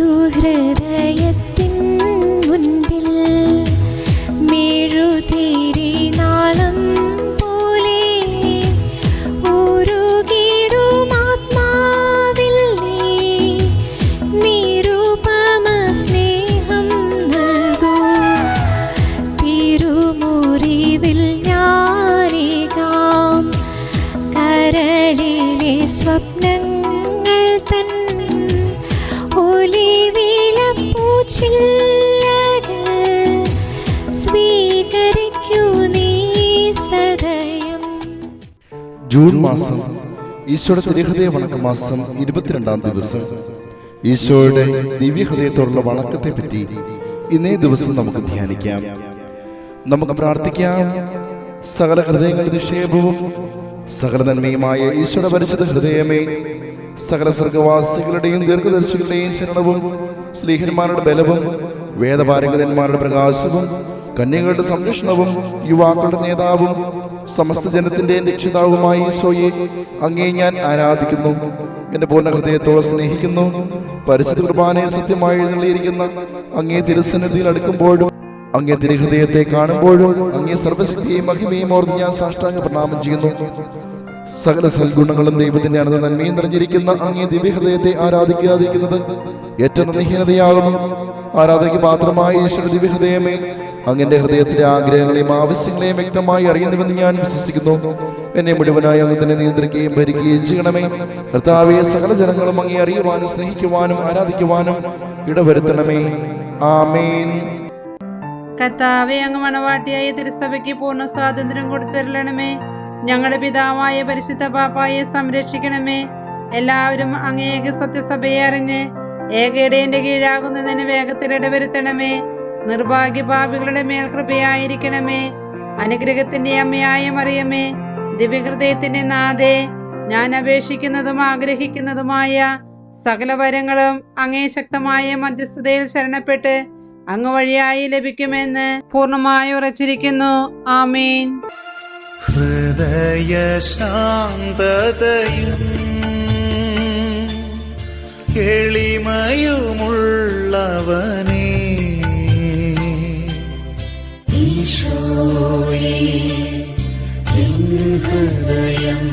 ഒരു ജൂൺ മാസം ഈശോയുടെ തിരുഹൃദയ വണക്ക മാസം ഇരുപത്തിരണ്ടാം ദിവസം. ഈശോയുടെ ദിവ്യഹൃദയത്തോടുള്ള വണക്കത്തെ പറ്റി ഇന്നേ ദിവസം നമുക്ക് ധ്യാനിക്കാം. നമുക്ക് പ്രാർത്ഥിക്കാം. സകല ഹൃദയങ്ങളുടെ നിക്ഷേപവും സകല നന്മയുമായ ഈശോയുടെ പരിശുദ്ധ ഹൃദയമേ സകല സ്വർഗവാസികളുടെയും ദീർഘദർശികളുടെയും ശരണവും സ്ലീഹന്മാരുടെ ബലവും വേദപാരംഗതന്മാരുടെ പ്രകാശവും കന്യകളുടെ സംരക്ഷണവും യുവാക്കളുടെ നേതാവും സമസ്ത ജനത്തിന്റെ രക്ഷിതാവുമായി ഈശോയെ അങ്ങേ ഞാൻ ആരാധിക്കുന്നു. എന്റെ പൂർണ ഹൃദയത്തോടെ സ്നേഹിക്കുന്നു. പരിശുദ്ധ കുർബാനയെ സത്യമായി എഴുന്നള്ളിയിരിക്കുന്ന അങ്ങേ തിരുസന്നിധിയിൽ അടുക്കുമ്പോഴും അങ്ങേ തിരുഹൃദയത്തെ കാണുമ്പോഴും അങ്ങേ സർവശക്തിയെയും മഹിമയും ഓർത്ത് ഞാൻ സാഷ്ടാംഗ പ്രണാമം ചെയ്യുന്നു. സകല സൽഗുണങ്ങളും ദൈവത്തിന്റെ അനന്ത നന്മയും നിറഞ്ഞിരിക്കുന്ന അങ്ങേ ദിവ്യഹൃദയത്തെ ആരാധിക്കാതിരിക്കുന്നത് ഏറ്റവും നന്ദിഹീനതയാകുന്നു ആരാധനയ്ക്ക് പാത്രമായ ഈശ്വര ദിവ്യഹൃദയമേ അങ്ങന്റെ ഹൃദയത്തിലെ ആഗ്രഹങ്ങളെയും ആവശ്യങ്ങളെയും വ്യക്തമായി അറിയുന്നുവെന്ന് ഞാൻ വിശ്വസിക്കുന്നു. എന്നെ മുഴുവനായി അങ്ങ് തന്നെ നിയന്ത്രിക്കുകയും ഭരിക്കുകയും ചെയ്യണമേ. കർത്താവെ സകല ജനങ്ങളും അങ്ങേ അറിയുവാനും സ്നേഹിക്കുവാനും ആരാധിക്കുവാനും ഇടവരുത്തണമേ. ആമേൻ. കർത്താവെ അങ്ങ് മണവാട്ടിയായ തിരുസഭയ്ക്ക് പൂർണ സ്വാതന്ത്ര്യം കൊടുത്തരളണമേ. ഞങ്ങളുടെ പിതാവായ പരിശുദ്ധ പാപ്പായെ സംരക്ഷിക്കണമേ. എല്ലാവരും അങ്ങേക സത്യസഭയെ അറിഞ്ഞ് ഏകയിടേന്റെ കീഴാകുന്നതിന് വേഗത്തിൽ ഇടവരുത്തണമേ. നിർഭാഗ്യ പാപികളുടെ മേൽ കൃപയായിരിക്കണമേ. അനുഗ്രഹത്തിന്റെ അമ്മയായ മറിയമേ ദിവ്യഹൃദയത്തിന്റെ നാഥേ ഞാൻ അപേക്ഷിക്കുന്നതും ആഗ്രഹിക്കുന്നതുമായ സകല വരങ്ങളും അങ്ങേ ശക്തമായ മധ്യസ്ഥതയിൽ ശരണപ്പെട്ട് അങ്ങ് വഴിയായി ലഭിക്കുമെന്ന് പൂർണമായി ഉറച്ചിരിക്കുന്നു. ആമീൻ. ഹൃദയശാന്തതയും എളിമയുമുള്ളവനേ. ഈശോയേ എൻ ഹൃദയം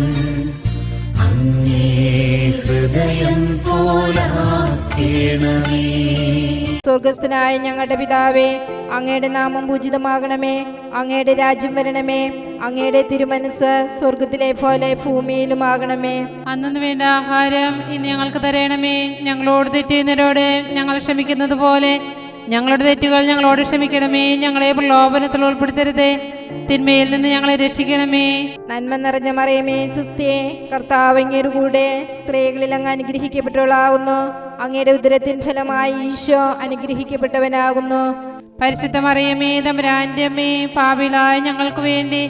അങ്ങേ ഹൃദയം പോലാക്കേണമേ. സ്വർഗസ്ഥനായ ഞങ്ങളുടെ പിതാവേ അങ്ങയുടെ നാമം പൂജിതമാകണമേ അങ്ങയുടെ രാജ്യം വരണമേ അങ്ങയുടെ തിരുമനസ് സ്വർഗത്തിലെ പോലെ ഭൂമിയിലും ആകണമേ അന്നു വേണ്ട ആഹാരം ഇന്ന് ഞങ്ങൾക്ക് തരണമേ. ഞങ്ങളോട് തെറ്റുന്നതിനോട് ഞങ്ങൾ ക്ഷമിക്കുന്നത് പോലെ ഞങ്ങളുടെ തെറ്റുകൾ ഞങ്ങളോട് ക്ഷമിക്കണമേ. ഞങ്ങളെ പ്രലോഭനത്തിൽ ഉൾപ്പെടുത്തരുതേ. തിന്മയിൽ നിന്ന് ഞങ്ങളെ രക്ഷിക്കണമേ. നന്മ നിറഞ്ഞ മറിയമേ സുസ്ഥിയെ കർത്താവങ്ങയുടെ കൂടെ സ്ത്രീകളിൽ അങ്ങ് അനുഗ്രഹിക്കപ്പെട്ടവളാകുന്നു. അങ്ങയുടെ ഉദരത്തിൻ ഫലമായി ഈശോ അനുഗ്രഹിക്കപ്പെട്ടവനാകുന്നു. പരിശുദ്ധ മറിയമേ തമ്പുരാന്റെ അമ്മേ പാപിലായ ഞങ്ങൾക്ക് വേണ്ടി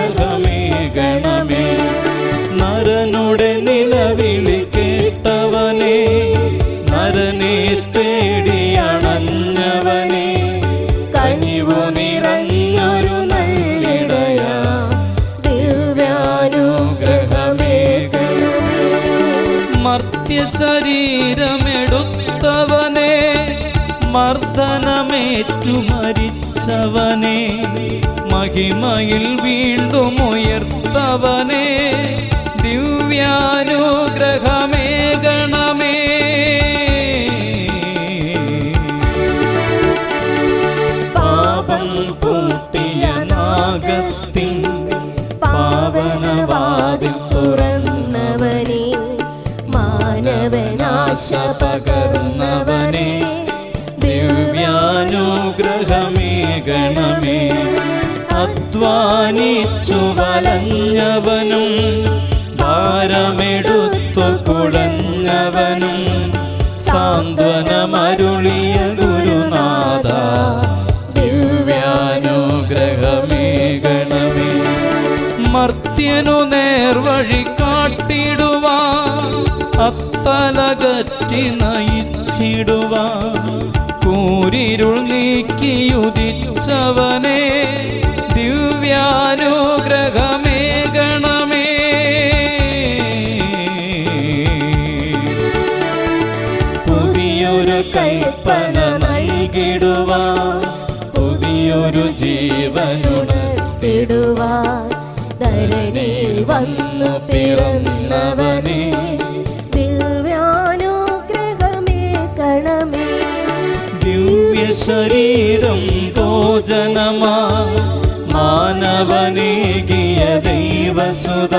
ശരീരമെടുത്തവനെ മർദ്ദനമേറ്റു മരിച്ചവനെ മഹിമയിൽ വീണ്ടും ഉയർത്തവനെ. പകർന്നവനെ ദിവ്യാനുഗ്രഹമേ ഗണമേ. അധ്വാനിച്ചു വലഞ്ഞവനും ഭാരമെടുത്തു കൂരിരുൾ നീക്കിയുദിച്ചവനെ ദിവ്യാനുഗ്രഹമേ ഗണമേ. പുതിയൊരു കൽപ്പന നൽകിടുവാ പുതിയൊരു ജീവനുണർത്തിടുവാ. ധരണിയിൽ വന്നു പിറന്നവനെ ശരീരം ഭോജനമാ. മാനവനേകിയ ദൈവസുത.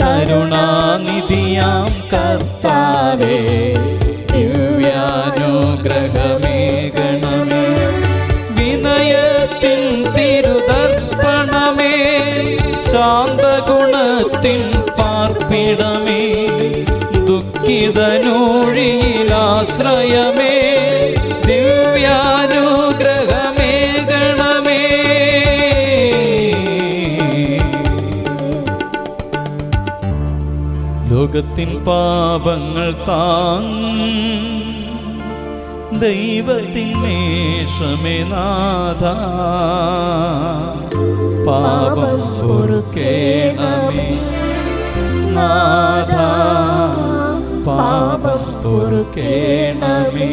കരുണാനിധിയാം കർത്താവേ. ദിവ്യാനുഗ്രഹമേ ഗണമേ വിനയത്തിൻ തിരുതർപ്പണമേ. ശാന്തഗുണത്തിൻ പാർപ്പിടമേ. ദുഃഖിതനൂഴിയിലാശ്രയമേ. ദിവ്യാനുഗ്രഹമേ ഗണമേ ലോകത്തിൻ പാപങ്ങൾ താങ് ദൈവത്തിൻ മേഷമേ നാഥ. പാപം പൊറുക്കേണമേ നാഥ. പാപം പൊറുക്കേണമേ.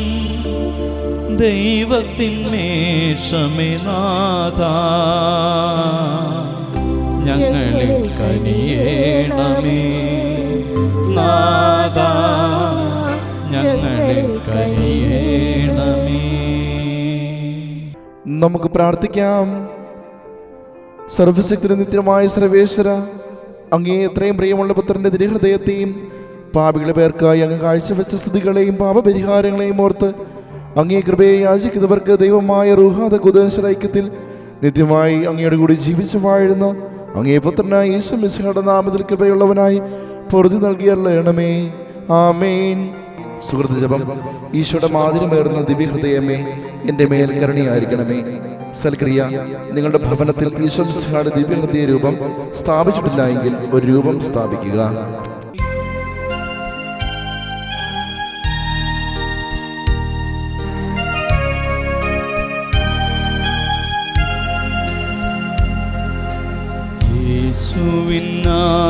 ദൈവത്തിൻ മേഷമേ നാഥ. ഞങ്ങളിൽ കനിയേണമേ. നാഥ ഞങ്ങളിൽ കനിയേണമേ. നമുക്ക് പ്രാർത്ഥിക്കാം. സർവശക്തി നിത്യമായ സർവേശ്വര അങ്ങേ എത്രയും പ്രിയമുള്ള പുത്രന്റെ തിരുഹൃദയത്തെയും പാപികളെ പേർക്കായി അങ്ങ് കാഴ്ചവെച്ച സ്ഥിതികളെയും പാപപരിഹാരങ്ങളെയും ഓർത്ത് അങ്ങേ കൃപയെ യാചിക്കുന്നവർക്ക് ദൈവമായ റുഹാദ കുദേശര നിത്യമായി അങ്ങയുടെ കൂടി ജീവിച്ചു വാഴുന്ന അങ്ങേ പുത്രനായ ഈശോ മിസ്ഹയുടെ നാമത്തിൽ കൃപയുള്ളവനായി പൊറുതി നൽകിയല്ലേണമേ ആമേൻ. സുഹൃത്ത് ജപം ഈശോയുടെ മാതിരമേറുന്ന ദിവ്യഹൃദയമേ എന്റെ മേൽ കരുണയായിരിക്കണമേ. സൽക്രിയ നിങ്ങളുടെ ഭവനത്തിൽ ഈശോ മിസ്ഹയുടെ ദിവ്യഹൃദയ രൂപം സ്ഥാപിച്ചിട്ടില്ല എങ്കിൽ ഒരു രൂപം സ്ഥാപിക്കുക.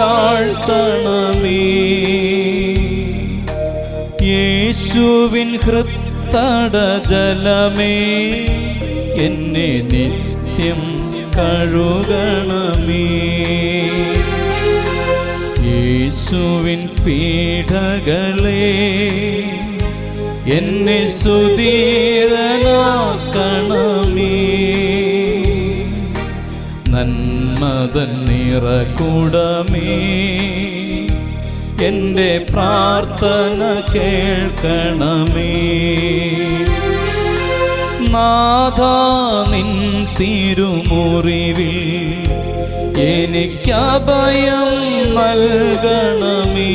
ലഹരിയിലാഴ്ത്തണമേ യേശുവിൻ ഹൃത്തട ജലമേ എന്നെ നിത്യം കഴുകണമേ. യേശുവിൻ പീഠകളെ എന്നെ സുധീരനാക്കണമേ. നന്മതൻ നിറകുടമേ എന്റെ പ്രാർത്ഥന കേൾക്കണമേ. നാഥ നിൻ തിരുമുറിവിൽ എനിക്കഭയം നൽകണമേ.